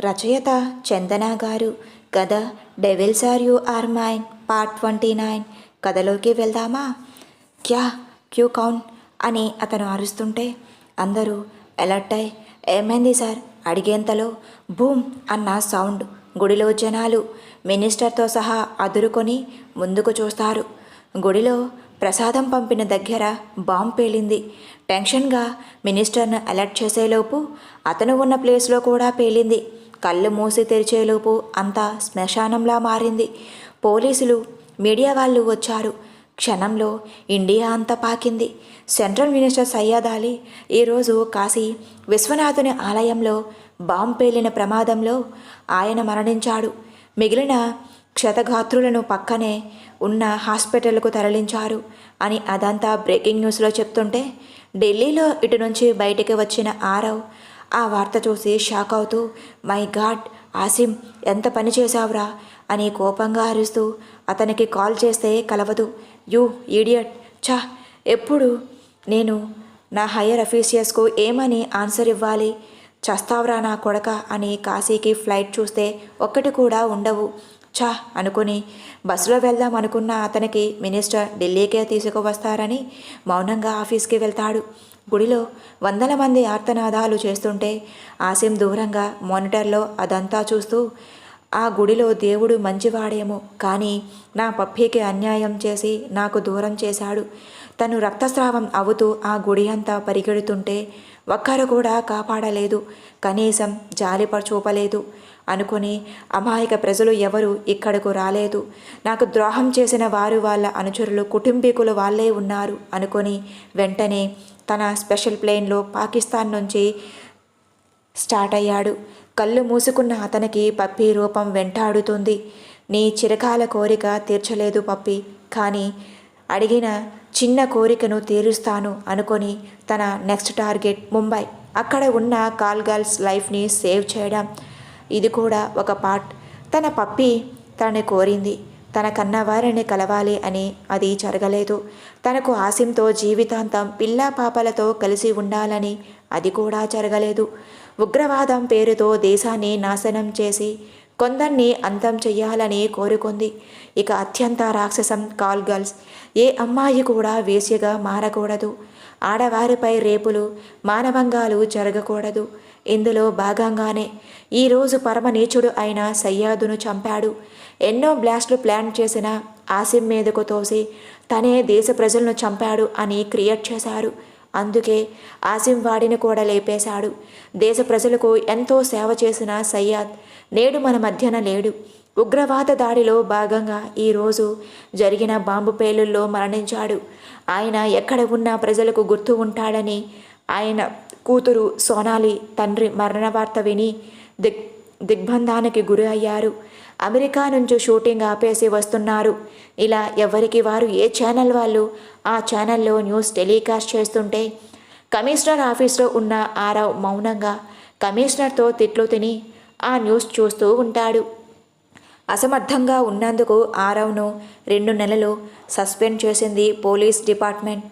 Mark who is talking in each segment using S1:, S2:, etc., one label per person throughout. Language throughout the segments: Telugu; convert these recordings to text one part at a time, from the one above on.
S1: రచయిత చందన గారు కథ devils are you are mine part twenty nine కథలోకి వెళ్దామా? క్యా? క్యూ కౌన్? అని అతను అరుస్తుంటే అందరూ అలర్ట్ అయి ఏమైంది సార్ అడిగేంతలో బూమ్ అన్న సౌండ్. గుడిలో జనాలు మినిస్టర్తో సహా అదురుకొని ముందుకు చూస్తారు. గుడిలో ప్రసాదం పంపిన దగ్గర బాంబ్ పేలింది. టెన్షన్గా మినిస్టర్ను అలర్ట్ చేసేలోపు అతను ఉన్న ప్లేస్లో కూడా పేలింది. కళ్ళు మూసి తెరిచేలోపు అంతా శ్మశానంలా మారింది. పోలీసులు మీడియా వాళ్ళు వచ్చారు. క్షణంలో ఇండియా అంతా పాకింది. సెంట్రల్ మినిస్టర్ సయ్యద్ అలీ ఈరోజు కాశీ విశ్వనాథుని ఆలయంలో బాంబు పేలిన ప్రమాదంలో ఆయన మరణించాడు. మిగిలిన క్షతగాత్రులను పక్కనే ఉన్న హాస్పిటల్కు తరలించారు అని అదంతా బ్రేకింగ్ న్యూస్లో చెప్తుంటే ఢిల్లీలో ఇటు నుంచి బయటికి వచ్చిన ఆరవ్ ఆ వార్త చూసి షాక్ అవుతూ మై గాడ్ ఆసిమ్ ఎంత పని చేశావురా? అని కోపంగా అరుస్తూ అతనికి కాల్ చేస్తే కలవదు. యూ ఈడియట్ ఛా ఎప్పుడు? నేను నా హయ్యర్ అఫీషియల్స్కు ఏమని ఆన్సర్ ఇవ్వాలి? చస్తావురా నా కొడక అని కాశీకి ఫ్లైట్ చూస్తే ఒక్కటి కూడా ఉండవు. ఛా అనుకుని బస్సులో వెళ్దాం అనుకున్న అతనికి మినిస్టర్ ఢిల్లీకే తీసుకువస్తారని మౌనంగా ఆఫీస్కి వెళ్తాడు. గుడిలో వందల మంది ఆర్తనాదాలు చేస్తుంటే ఆసిం దూరంగా మానిటర్లో అదంతా చూస్తూ ఆ గుడిలో దేవుడు మంచివాడేమో కానీ నా పప్పీకి అన్యాయం చేసి నాకు దూరం చేశాడు. తను రక్తస్రావం అవుతూ ఆ గుడి అంతా పరిగెడుతుంటే ఒక్కరు కూడా కాపాడలేదు. కనీసం జాలిప చూపలేదు. అనుకుని అమాయక ప్రజలు ఎవరు ఇక్కడకు రాలేదు. నాకు ద్రోహం చేసిన వారు వాళ్ళ అనుచరులు కుటుంబీకులు వాళ్ళే ఉన్నారు అనుకొని వెంటనే తన స్పెషల్ ప్లేన్లో పాకిస్తాన్ నుంచి స్టార్ట్ అయ్యాడు. కళ్ళు మూసుకున్న అతనికి పప్పి రూపం వెంటాడుతుంది. నీ చిరకాల కోరిక తీర్చలేదు పప్పి. కానీ అడిగిన చిన్న కోరికను తీరుస్తాను అనుకొని తన నెక్స్ట్ టార్గెట్ ముంబై. అక్కడ ఉన్న కాల్ గర్ల్స్ లైఫ్ని సేవ్ చేయడం. ఇది కూడా ఒక పార్ట్. తన పప్పి తనని కోరింది. తన కన్నవారిని కలవాలి అని అది జరగలేదు. తనకు ఆశంతో జీవితాంతం పిల్లా పాపలతో కలిసి ఉండాలని అది కూడా జరగలేదు. ఉగ్రవాదం పేరుతో దేశాన్ని నాశనం చేసి కొందరిని అంతం చెయ్యాలని కోరుకుంది. ఇక అత్యంత రాక్షసం కాల్ గర్ల్స్. ఏ అమ్మాయి కూడా వేశ్యగా మారకూడదు. ఆడవారిపై రేపులు మానవంగాలు జరగకూడదు. ఇందులో భాగంగానే ఈరోజు పరమనీచుడు అయిన సయ్యాదును చంపాడు. ఎన్నో బ్లాస్ట్లు ప్లాన్ చేసిన ఆసిం మీదకు తోసి తనే దేశ ప్రజలను చంపాడు అని క్రియేట్ చేశారు. అందుకే ఆసిం వాడిని కూడా లేపేశాడు. దేశ ప్రజలకు ఎంతో సేవ చేసిన సయ్యాద్ నేడు మన మధ్యన లేడు. ఉగ్రవాద దాడిలో భాగంగా ఈరోజు జరిగిన బాంబు పేలుల్లో మరణించాడు. ఆయన ఎక్కడ ఉన్నా ప్రజలకు గుర్తు ఉంటాడని ఆయన కూతురు సోనాలి తండ్రి మరణ వార్త విని దిగ్ దిగ్బంధానికి గురి అయ్యారు. అమెరికా నుంచి షూటింగ్ ఆపేసి వస్తున్నారు. ఇలా ఎవరికి వారు ఏ ఛానల్ వాళ్ళు ఆ ఛానల్లో న్యూస్ టెలికాస్ట్ చేస్తుంటే కమిషనర్ ఆఫీస్లో ఉన్న ఆరావు మౌనంగా కమిషనర్తో తిట్లు తిని ఆ న్యూస్ చూస్తూ ఉంటాడు. అసమర్థంగా ఉన్నందుకు ఆరవ్ను రెండు నెలలు సస్పెండ్ చేసింది పోలీస్ డిపార్ట్మెంట్.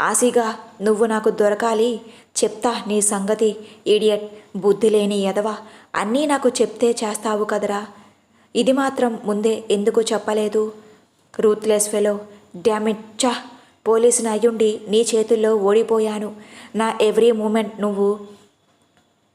S1: ఆసిగా నువ్వు నాకు దొరకాలి చెప్తా నీ సంగతి ఈడియట్ బుద్ధి లేని ఎదవ అన్నీ నాకు చెప్తే చేస్తావు కదరా. ఇది మాత్రం ముందే ఎందుకు చెప్పలేదు? రూత్లెస్ ఫెలో డ్యామిట్ చా పోలీసుని అయ్యుండి నీ చేతుల్లో ఓడిపోయాను. నా ఎవ్రీ మూమెంట్ నువ్వు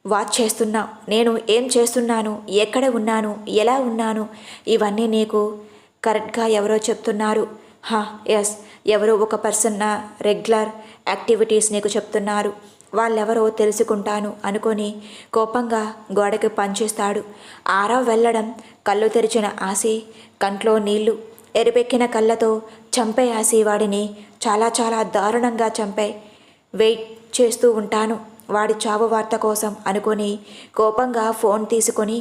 S1: వాచ్ చేస్తున్నా నేను ఏం చేస్తున్నాను ఎక్కడ ఉన్నాను ఎలా ఉన్నాను ఇవన్నీ నీకు కరెక్ట్గా ఎవరో చెప్తున్నారు. హా ఎస్ ఎవరో ఒక పర్సన్ నా రెగ్యులర్ యాక్టివిటీస్ నీకు చెప్తున్నారు. వాళ్ళెవరో తెలుసుకుంటాను అనుకొని కోపంగా గోడకి పంచేస్తాడు. ఆరా వెళ్ళడం కళ్ళు తెరిచిన ఆసి కంట్లో నీళ్ళు ఎరిపెక్కిన కళ్ళతో చంపే ఆసి వాడిని చాలా చాలా దారుణంగా చంపే వెయిట్ చేస్తూ ఉంటాను. వాడి చావు వార్త కోసం అనుకొని కోపంగా ఫోన్ తీసుకొని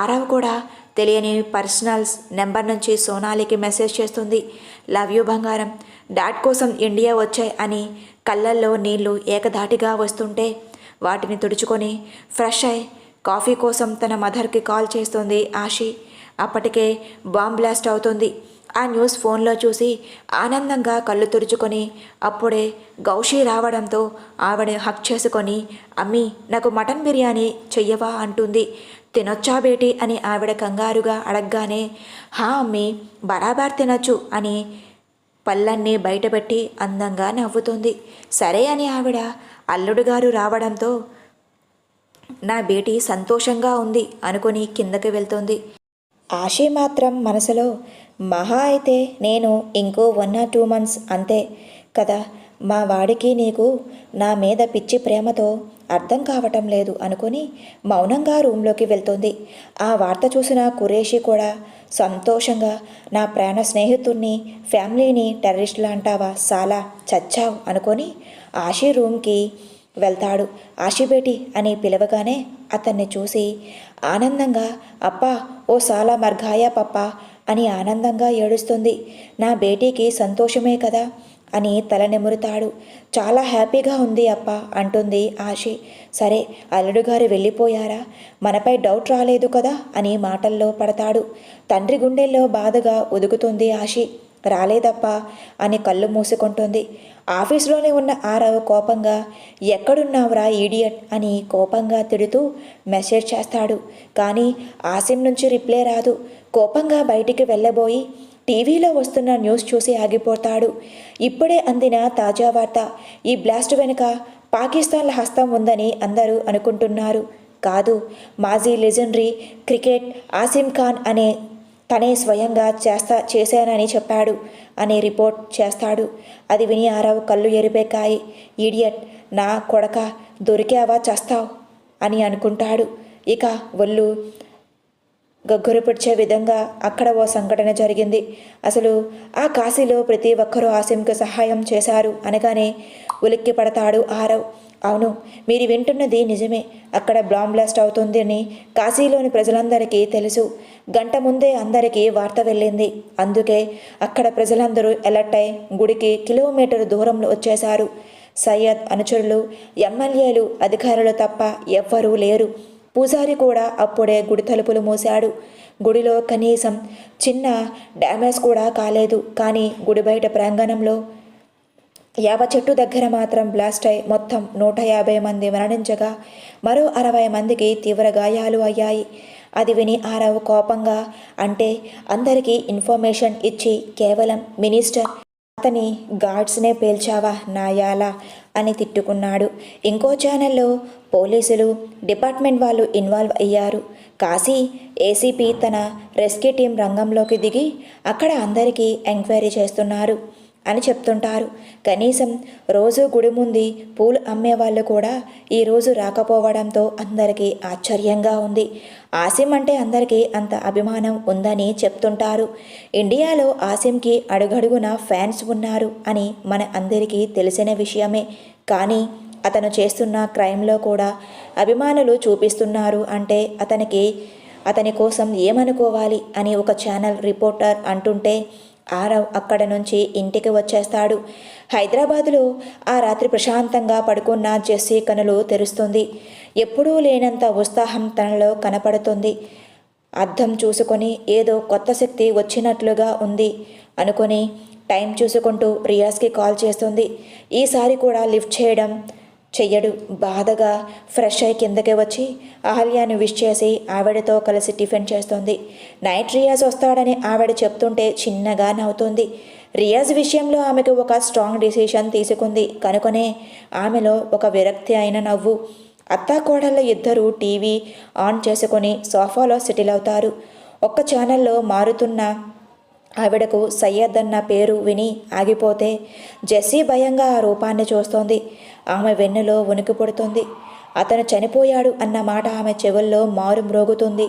S1: ఆరవ్ కూడా తెలియని పర్సనల్స్ నెంబర్ నుంచి సోనాలికి మెసేజ్ చేస్తుంది. లవ్ యూ బంగారం. డాడ్ కోసం ఇండియా వచ్చాయి అని కళ్ళల్లో నీళ్ళు ఏకధాటిగా వస్తుంటే వాటిని తుడుచుకొని ఫ్రెష్ అయి కాఫీ కోసం తన మదర్కి కాల్ చేస్తుంది ఆషి అప్పటికే బాంబ్ బ్లాస్ట్ అవుతుంది. ఆ న్యూస్ ఫోన్లో చూసి ఆనందంగా కళ్ళు తుడుచుకొని అప్పుడే గౌషి రావడంతో ఆవిడ హక్ చేసుకొని అమ్మి నాకు మటన్ బిర్యానీ చెయ్యవా అంటుంది. తినొచ్చా బేటీ అని ఆవిడ కంగారుగా అడగగానే హా అమ్మి బరాబర్ తినొచ్చు అని పళ్ళన్నీ బయటపెట్టి అందంగా నవ్వుతుంది. సరే అని ఆవిడ అల్లుడు గారు రావడంతో నా బేటీ సంతోషంగా ఉంది అనుకుని కిందకి వెళ్తుంది. ఆశీ మాత్రం మనసులో మహా అయితే నేను ఇంకో వన్ ఆర్ టూ మంత్స్ అంతే కదా. మా వాడికి నీకు నా మీద పిచ్చి ప్రేమతో అర్థం కావటం లేదు అనుకుని మౌనంగా రూమ్లోకి వెళ్తుంది. ఆ వార్త చూసిన కురేషి కూడా సంతోషంగా నా ప్రాణ స్నేహితుడిని ఫ్యామిలీని టెర్రరిస్టులు అంటావా చాలా చచ్చావు అనుకొని ఆశీ రూమ్కి వెళ్తాడు. ఆశీబేటి అని పిలవగానే అతన్ని చూసి ఆనందంగా అప్పా ఓ సాలా మర్ఘాయా పప్ప అని ఆనందంగా ఏడుస్తుంది. నా బేటీకి సంతోషమే కదా? అని తల నిమురుతాడు. చాలా హ్యాపీగా ఉంది అప్ప అంటుంది ఆశి. సరే అల్లుడు గారు వెళ్ళిపోయారా? మనపై డౌట్ రాలేదు కదా? అని మాటల్లో పడతాడు. తండ్రి గుండెల్లో బాధగా ఉదుగుతుంది ఆశి. రాలేదప్పా అని కళ్ళు మూసుకుంటుంది. ఆఫీసులోనే ఉన్న ఆరవ్ కోపంగా ఎక్కడున్నావురా ఈడియట్ అని కోపంగా తిడుతూ మెసేజ్ చేస్తాడు. కానీ ఆసిమ్ నుంచి రిప్లై రాదు. కోపంగా బయటికి వెళ్ళబోయి టీవీలో వస్తున్న న్యూస్ చూసి ఆగిపోతాడు. ఇప్పుడే అందిన తాజా వార్త ఈ బ్లాస్ట్ వెనుక పాకిస్తాన్ల హస్తం ఉందని అందరూ అనుకుంటున్నారు. కాదు మాజీ లెజెండరీ క్రికెట్ ఆసిమ్ ఖాన్ అనే తనే స్వయంగా చేస్తా చేశానని చెప్పాడు అనే రిపోర్ట్ చేస్తాడు. అది విని ఆరావు కళ్ళు ఎరిపెక్కాయి ఈడియట్ నా కొడక దొరికావా చేస్తావు? అని అనుకుంటాడు. ఇక ఒళ్ళు గగ్గురు పిడిచే విధంగా అక్కడ ఓ సంఘటన జరిగింది. అసలు ఆ కాశీలో ప్రతి ఒక్కరూ ఆసిమ్కి సహాయం చేశారు అనగానే ఉలిక్కి పడతాడు ఆరవ్. అవును మీరు వింటున్నది నిజమే. అక్కడ బాంబ్ బ్లాస్ట్ అవుతుందని కాశీలోని ప్రజలందరికీ తెలుసు. గంట ముందే అందరికీ వార్త వెళ్ళింది. అందుకే అక్కడ ప్రజలందరూ అలర్ట్ అయి గుడికి కిలోమీటర్ దూరంలో వచ్చేశారు. సయ్యద్ అనుచరులు ఎమ్మెల్యేలు అధికారులు తప్ప ఎవ్వరూ లేరు. పూజారి కూడా అప్పుడే గుడి తలుపులు మూశాడు. గుడిలో కనీసం చిన్న డ్యామేజ్ కూడా కాలేదు. కానీ గుడి బయట ప్రాంగణంలో యావ చెట్టు దగ్గర మాత్రం బ్లాస్ట్ అయి మొత్తం నూట యాభై మంది మరణించగా మరో అరవై మందికి తీవ్ర గాయాలు అయ్యాయి. అది విని ఆరావు కోపంగా అంటే అందరికీ ఇన్ఫర్మేషన్ ఇచ్చి కేవలం మినిస్టర్ అతని గార్డ్స్నే పేల్చావా నాయాలా? అని తిట్టుకున్నాడు. ఇంకో ఛానల్లో పోలీసులు డిపార్ట్మెంట్ వాళ్ళు ఇన్వాల్వ్ అయ్యారు. కాశీ ఏసీపీ తన రెస్క్యూ టీం రంగంలోకి దిగి అక్కడ అందరికీ ఎంక్వైరీ చేస్తున్నారు. అని చెప్తుంటారు. కనీసం రోజు గుడి ముందు పూలు అమ్మేవాళ్ళు కూడా ఈరోజు రాకపోవడంతో అందరికీ ఆశ్చర్యంగా ఉంది. ఆసిమ్ అంటే అందరికీ అంత అభిమానం ఉందని చెప్తుంటారు. ఇండియాలో ఆసిమ్కి అడుగడుగున ఫ్యాన్స్ ఉన్నారు అని మన అందరికీ తెలిసిన విషయమే. కానీ అతను చేస్తున్న క్రైమ్లో కూడా అభిమానులు చూపిస్తున్నారు అంటే అతనికి అతని కోసం ఏమనుకోవాలి అని ఒక ఛానల్ రిపోర్టర్ అంటుంటే ఆరవ్ అక్కడ నుంచి ఇంటికి వచ్చేస్తాడు. హైదరాబాదులో ఆ రాత్రి ప్రశాంతంగా పడుకున్న జెస్సీ కనులు తెరుస్తుంది. ఎప్పుడూ లేనంత ఉత్సాహం తనలో కనపడుతుంది. అర్థం చూసుకొని ఏదో కొత్త శక్తి వచ్చినట్లుగా ఉంది అనుకొని టైం చూసుకుంటూ రియాజ్కి కాల్ చేస్తుంది. ఈసారి కూడా లిఫ్ట్ చేయడం చెయ్యడు. బాధగా ఫ్రెష్ అయి కిందకి వచ్చి అహల్యాను విష్ చేసి ఆవిడతో కలిసి టిఫిన్ చేస్తుంది. నైట్ రియాజ్ వస్తాడని ఆవిడ చెప్తుంటే చిన్నగా నవ్వుతుంది. రియాజ్ విషయంలో ఆమెకు ఒక స్ట్రాంగ్ డిసిషన్ తీసుకుంది. కనుకనే ఆమెలో ఒక విరక్తి అయిన నవ్వు. అత్తాకోడళ్ళ ఇద్దరూ టీవీ ఆన్ చేసుకొని సోఫాలో సెటిల్ అవుతారు. ఒక్క ఛానల్లో మారుతున్న ఆవిడకు సయ్యద్ అన్న పేరు విని ఆగిపోతే జెస్సీ భయంగా ఆ రూపాన్ని చూస్తోంది. ఆమె వెన్నులో ఉనికి పుడుతుంది. అతను చనిపోయాడు అన్న మాట ఆమె చెవుల్లో మారు మ్రోగుతుంది.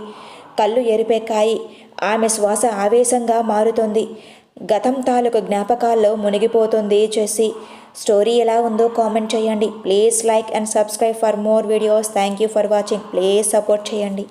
S1: కళ్ళు ఎరిపెక్కాయి. ఆమె శ్వాస ఆవేశంగా మారుతుంది. గతం తాలూకు జ్ఞాపకాల్లో మునిగిపోతుంది జెస్సీ. స్టోరీ ఎలా ఉందో కామెంట్ చేయండి. Please like and subscribe for more videos. Thank you for watching. Please support చేయండి.